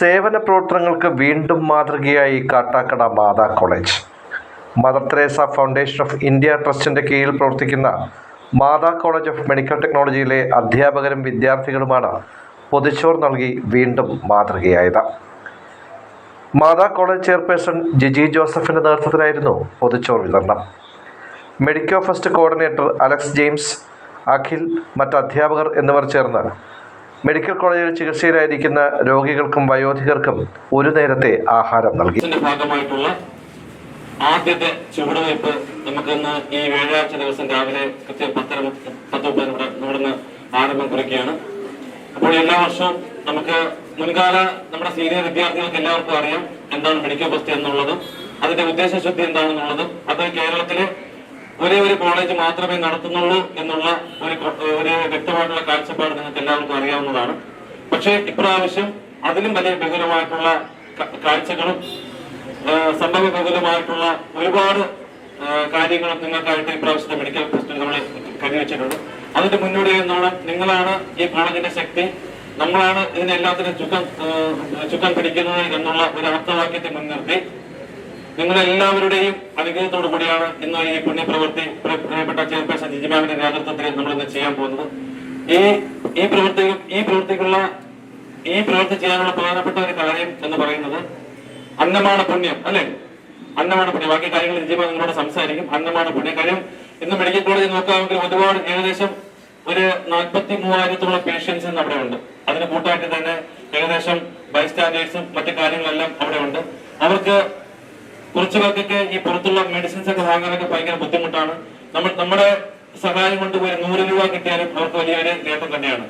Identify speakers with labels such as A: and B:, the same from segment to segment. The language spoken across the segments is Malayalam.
A: സേവന പ്രവർത്തനങ്ങൾക്ക് വീണ്ടും മാതൃകയായി Kattakada Matha college. Mother Teresa foundation of India ട്രസ്റ്റിന്റെ കീഴിൽ പ്രവർത്തിക്കുന്ന മാതാ കോളേജ് ഓഫ് മെഡിക്കൽ ടെക്നോളജിയിലെ അധ്യാപകരും വിദ്യാർത്ഥികളുമാണ് പൊതിച്ചോർ നൽകി വീണ്ടും മാതൃകയായത്. മാതാ കോളേജ് ചെയർപേഴ്സൺ ജിജി ജോസഫിന്റെ നേതൃത്വത്തിലായിരുന്നു പൊതിച്ചോർ വിതരണം. Medico first coordinator Alex James Akhil മറ്റ് അധ്യാപകർ എന്നിവർ ചേർന്ന് മെഡിക്കൽ കോളേജിൽ ചികിത്സയിലായിരിക്കുന്ന രോഗികൾക്കും വയോധികർക്കും ഒരു നേരത്തെ ആഹാരം നൽകി.
B: ആദ്യത്തെ ചുവടുവയ്പ് നമുക്കിന്ന് ഈ വ്യാഴാഴ്ച ദിവസം രാവിലെ കൃത്യം പത്തര മുപ്പ- പത്ത് മുപ്പത് ഇവിടെ ഇവിടുന്ന് ആരംഭം കുറിക്കുകയാണ്. അപ്പോൾ എല്ലാ വർഷവും നമുക്ക് മുൻകാല നമ്മുടെ സീനിയർ വിദ്യാർത്ഥികൾക്ക് എല്ലാവർക്കും അറിയാം എന്താണ് മെഡിക്കൽ ഫസ്റ്റ് എന്നുള്ളതും അതിന്റെ ഉദ്ദേശശുദ്ധി എന്താണെന്നുള്ളതും. അത് കേരളത്തിലെ ഒരേ ഒരു കോളേജ് മാത്രമേ നടത്തുന്നുള്ളൂ എന്നുള്ള ഒരു ഒരു വ്യക്തമായിട്ടുള്ള കാഴ്ചപ്പാട് നിങ്ങൾക്ക് എല്ലാവർക്കും അറിയാവുന്നതാണ്. പക്ഷേ ഇപ്രാവശ്യം അതിലും വലിയ ബഹുലമായിട്ടുള്ള കാഴ്ചകളും സംഭവ ബഹുലമായിട്ടുള്ള ഒരുപാട് കാര്യങ്ങൾ നിങ്ങൾക്കായിട്ട് ഇപ്രാവശ്യത്തെ മെഡിക്കൽ ഫെസ്റ്റിൽ നമ്മൾ കരുതിവെച്ചിട്ടുണ്ട്. അതിന്റെ മുന്നോടി എന്നോണം നിങ്ങളാണ് ഈ കോളേജിന്റെ ശക്തി. നമ്മളാണ് ഇതിനെല്ലാത്തിനും ചുക്കം ചുക്കം പിടിക്കുന്നത് എന്നുള്ള ഒരു അർത്ഥവാക്യത്തെ മുൻനിർത്തി നിങ്ങളെല്ലാവരുടെയും അനുഗ്രഹത്തോടു കൂടിയാണ് ഇന്ന് ഈ പുണ്യപ്രവൃത്തി പ്രിയ- പ്രിയപ്പെട്ട ചെയർപേഴ്സൺ ജിജി മാമിന്റെ നേതൃത്വത്തിൽ നമ്മൾ ഇന്ന് ചെയ്യാൻ പോകുന്നത്. ഈ ഈ പ്രവൃത്തി ഈ പ്രവൃത്തിക്കുള്ള ഈ പ്രവൃത്തി ചെയ്യാനുള്ള പ്രധാനപ്പെട്ട ഒരു കാര്യം എന്ന് പറയുന്നത് അന്നമാണ് പുണ്യം അല്ലെ? അന്നമാണ് പുണ്യം. ബാക്കി കാര്യങ്ങൾ ജിജിമാ നിങ്ങളോട് സംസാരിക്കും. അന്നമാണ് പുണ്യം. കാര്യം ഇന്ന് മെഡിക്കൽ കോളേജിൽ നോക്കാമെങ്കിൽ ഒരുപാട് ഏകദേശം ഒരു നാൽപ്പത്തി മൂവായിരത്തോളം പേഷ്യൻസ് ഇന്ന് അവിടെ ഉണ്ട്. അതിന് കൂട്ടായിട്ട് തന്നെ ഏകദേശം ബൈസ്റ്റാൻഡേഴ്സും മറ്റു കാര്യങ്ങളെല്ലാം അവിടെ ഉണ്ട്. അവർക്ക് കുറച്ചു പേർക്കൊക്കെ ഈ പുറത്തുള്ള മെഡിസിൻസ് ഒക്കെ വാങ്ങാനൊക്കെ ഭയങ്കര ബുദ്ധിമുട്ടാണ്. നമ്മൾ നമ്മുടെ സഹായം കൊണ്ട് ഒരു നൂറ് രൂപ കിട്ടിയാലും അവർക്ക് വലിയൊരു നേട്ടം തന്നെയാണ്.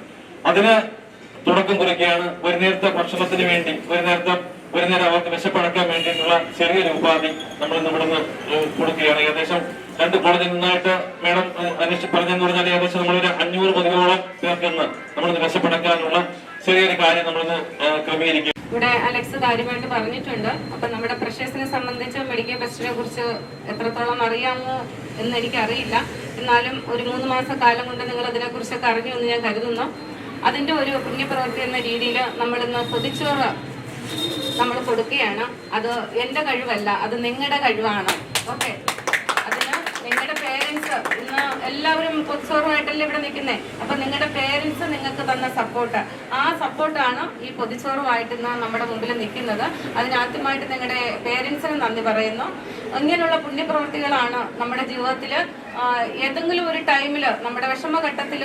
B: അതിന് തുടക്കം കുറിക്കുകയാണ്. ഒരു നേരത്തെ ഭക്ഷണത്തിന് വേണ്ടി ഒരു നേരത്തെ ഒരു നേരം അവർക്ക് വിശപ്പടക്കാൻ വേണ്ടിയിട്ടുള്ള ചെറിയൊരു ഉപാധി നമ്മൾ നമ്മുടെ കൊടുക്കുകയാണ്. ഏകദേശം രണ്ട് കോളേജിൽ നിന്നായിട്ട് മേഡം അന്വേഷിച്ച് പറഞ്ഞെന്ന് പറഞ്ഞാൽ ഏകദേശം നമ്മളൊരു അഞ്ഞൂറ് പതിനോളം പേർക്ക് നമ്മളൊന്ന് വിശപ്പടക്കാനുള്ള ചെറിയൊരു കാര്യം നമ്മളൊന്ന് ക്രമീകരിക്കും.
C: ഇവിടെ അലക്സ് കാര്യമായിട്ട് പറഞ്ഞിട്ടുണ്ട്. അപ്പൊ നമ്മുടെ പ്രഷേഴ്സിനെ സംബന്ധിച്ച് മെഡിക്കൽ ബസ്റ്റിനെ കുറിച്ച് എത്രത്തോളം അറിയാമോ എന്ന് എനിക്കറിയില്ല. എന്നാലും ഒരു മൂന്ന് മാസം കാലം കൊണ്ട് നിങ്ങൾ അതിനെക്കുറിച്ചൊക്കെ അറിഞ്ഞു എന്ന് ഞാൻ കരുതുന്നു. അതിന്റെ ഒരു പുണ്യപ്രവൃത്തി എന്ന രീതിയിൽ നമ്മളിന്ന് പൊതിച്ചോറ് നമ്മൾ കൊടുക്കുകയാണ്. അത് എന്റെ കഴിവല്ല അത് നിങ്ങളുടെ കഴിവാണ്. ഓക്കെ അതിന് നിങ്ങളുടെ പേരൻസ് ഇന്ന് എല്ലാവരും പൊതിച്ചോറുമായിട്ടല്ലേ ഇവിടെ നിൽക്കുന്നത് അപ്പൊ നിങ്ങളുടെ പേരൻസ് നിങ്ങൾക്ക് തന്ന സപ്പോർട്ട് ആ സപ്പോർട്ടാണ് ഈ പൊതിച്ചോറുമായിട്ട് നമ്മുടെ മുമ്പിൽ നിൽക്കുന്നത്. അതിനാദ്യമായിട്ട് നിങ്ങളുടെ പേരൻസിന് നന്ദി പറയുന്നു. ഇങ്ങനെയുള്ള പുണ്യപ്രവൃത്തികളാണ് നമ്മുടെ ജീവിതത്തിൽ ഏതെങ്കിലും ഒരു ടൈമിൽ നമ്മുടെ വിഷമഘട്ടത്തിൽ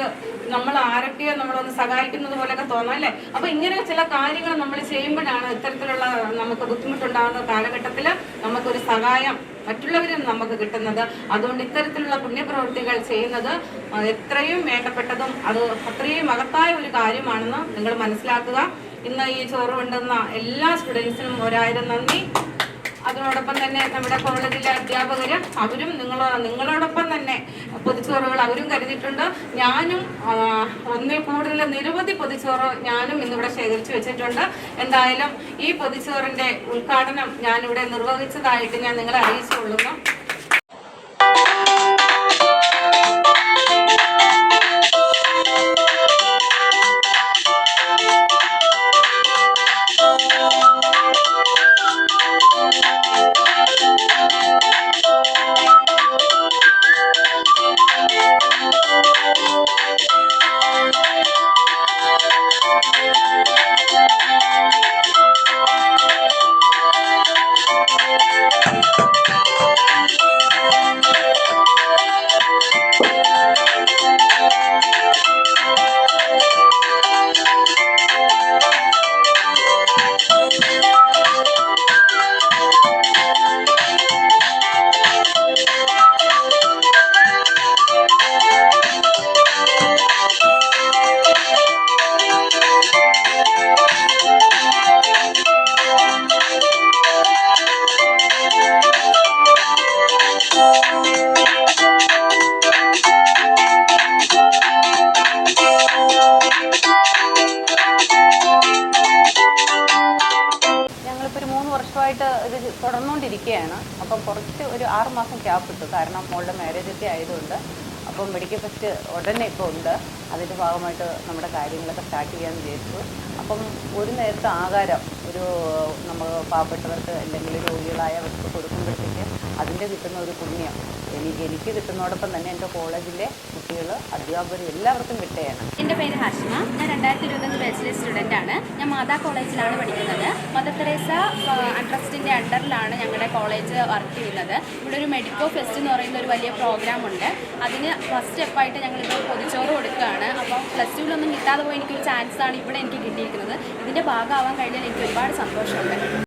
C: നമ്മൾ ആരൊക്കെയോ നമ്മളൊന്ന് സഹായിക്കുന്നത് പോലെയൊക്കെ തോന്നാം അല്ലേ? അപ്പൊ ഇങ്ങനെ ചില കാര്യങ്ങൾ നമ്മൾ ചെയ്യുമ്പോഴാണ് ഇത്തരത്തിലുള്ള നമുക്ക് ബുദ്ധിമുട്ടുണ്ടാകുന്ന കാലഘട്ടത്തിൽ നമുക്കൊരു സഹായം മറ്റുള്ളവരും നമുക്ക് കിട്ടുന്നത്. അതുകൊണ്ട് ഇത്തരത്തിലുള്ള പുണ്യപ്രവൃത്തികൾ ചെയ്യുന്നത് എത്രയും വേണ്ടപ്പെട്ടതും അത് അത്രയും മഹത്തായ ഒരു കാര്യമാണെന്ന് നിങ്ങൾ മനസ്സിലാക്കുക. ഇന്ന് ഈ ചോറ് കൊണ്ടുവന്ന എല്ലാ സ്റ്റുഡൻസിനും ഒരായിരം നന്ദി. അതിനോടൊപ്പം തന്നെ നമ്മുടെ കോളേജിലെ അധ്യാപകർ അവരും നിങ്ങൾ നിങ്ങളോടൊപ്പം തന്നെ പൊതിച്ചോറുകൾ അവരും കരുതിയിട്ടുണ്ട്. ഞാനും ഒന്നിൽ കൂടുതൽ നിരവധി പൊതിച്ചോറ് ഞാനും ഇന്നിവിടെ ശേഖരിച്ചു വെച്ചിട്ടുണ്ട്. എന്തായാലും ഈ പൊതിച്ചോറിന്റെ ഉദ്ഘാടനം ഞാനിവിടെ നിർവഹിച്ചതായിട്ട് ഞാൻ നിങ്ങളെ അറിയിച്ചുകൊള്ളുന്നു.
D: ഞങ്ങളിപ്പോൾ തുടർന്നുകൊണ്ടിരിക്കുകയാണ് അപ്പം കുറച്ച് ഒരു ആറ് മാസം ഗ്യാപ്പ് ഇട്ടു. കാരണം മോളുടെ മാരേജ് ഒക്കെ ആയതുകൊണ്ട് അപ്പം മെഡിക്കൽ ഫെസ്റ്റ് ഉടനെ ഇപ്പോൾ ഉണ്ട്. അതിന്റെ ഭാഗമായിട്ട് നമ്മുടെ കാര്യങ്ങളൊക്കെ സ്റ്റാർട്ട് ചെയ്യാമെന്ന് വിചാരിച്ചു. അപ്പം ഒരു നേരത്തെ ആഹാരം ഒരു നമ്മൾ പാവപ്പെട്ടവർക്ക് അല്ലെങ്കിൽ രോഗികളായവർക്ക് കൊടുക്കുമ്പോഴത്തേക്ക് അതിന്റെ കിട്ടുന്ന ഒരു പുണ്യം. എനിക്ക് എനിക്ക് കിട്ടുന്നതോടൊപ്പം തന്നെ എന്റെ കോളേജിലെ കുട്ടികൾ അധ്യാപകർ എല്ലാവർക്കും കിട്ടുകയാണ്.
E: എന്റെ പേര് ഹാഷിമ. ഞാൻ രണ്ടായിരത്തി ഇരുപത്തഞ്ച് ബാച്ചിലെ സ്റ്റുഡന്റ് ആണ്. ഞാൻ മാതാ കോളേജിലാണ് പഠിക്കുന്നത്. മദർ തെരേസ ട്രസ്റ്റിന്റെ അണ്ടറിലാണ് ഞങ്ങളുടെ കോളേജ് വർക്ക് ചെയ്യുന്നത്. ഇവിടെ ഒരു മെഡിക്കോ ഫെസ്റ്റ് എന്ന് പറയുന്ന ഒരു വലിയ പ്രോഗ്രാം ഉണ്ട്. അതിന് ഫസ്റ്റ് സ്റ്റെപ്പായിട്ട് ഞങ്ങളിപ്പോൾ പൊതിച്ചോറ് കൊടുക്കുകയാണ്. അപ്പോൾ പ്ലസ് ടുവിലൊന്നും കിട്ടാതെ പോയി എനിക്കൊരു ചാൻസാണ് ഇവിടെ എനിക്ക് കിട്ടിയിരിക്കുന്നത്. ഇതിന്റെ ഭാഗമാവാൻ കഴിഞ്ഞാൽ എനിക്ക് ഒരുപാട് സന്തോഷമുണ്ട്.